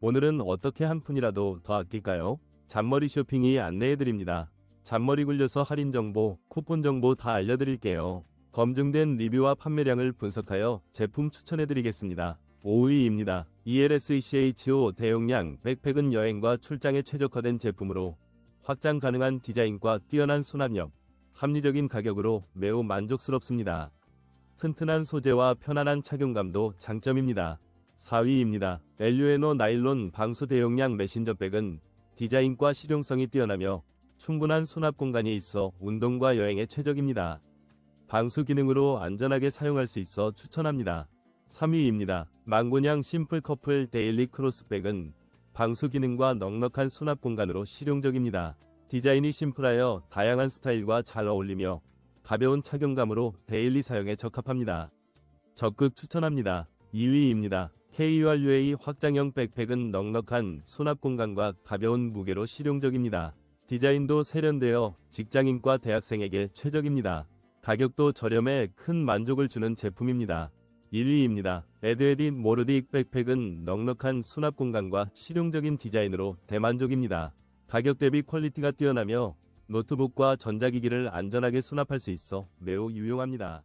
오늘은 어떻게 한 푼이라도 더 아낄까요? 잔머리 쇼핑이 안내해드립니다. 잔머리 굴려서 할인 정보, 쿠폰 정보 다 알려드릴게요. 검증된 리뷰와 판매량을 분석하여 제품 추천해드리겠습니다. 5위입니다. E ELSECHO 대용량 백팩은 여행과 출장에 최적화된 제품으로 확장 가능한 디자인과 뛰어난 수납력, 합리적인 가격으로 매우 만족스럽습니다. 튼튼한 소재와 편안한 착용감도 장점입니다. 4위입니다. 엘류에노 나일론 방수 대용량 메신저백은 디자인과 실용성이 뛰어나며 충분한 수납 공간이 있어 운동과 여행에 최적입니다. 방수 기능으로 안전하게 사용할 수 있어 추천합니다. 3위입니다. 망고냥 심플 커플 데일리 크로스백은 방수 기능과 넉넉한 수납 공간으로 실용적입니다. 디자인이 심플하여 다양한 스타일과 잘 어울리며 가벼운 착용감으로 데일리 사용에 적합합니다. 적극 추천합니다. 2위입니다. KURUA 확장형 백팩은 넉넉한 수납 공간과 가벼운 무게로 실용적입니다. 디자인도 세련되어 직장인과 대학생에게 최적입니다. 가격도 저렴해 큰 만족을 주는 제품입니다. 1위입니다. 에드에딘 모르딕 백팩은 넉넉한 수납 공간과 실용적인 디자인으로 대만족입니다. 가격 대비 퀄리티가 뛰어나며 노트북과 전자기기를 안전하게 수납할 수 있어 매우 유용합니다.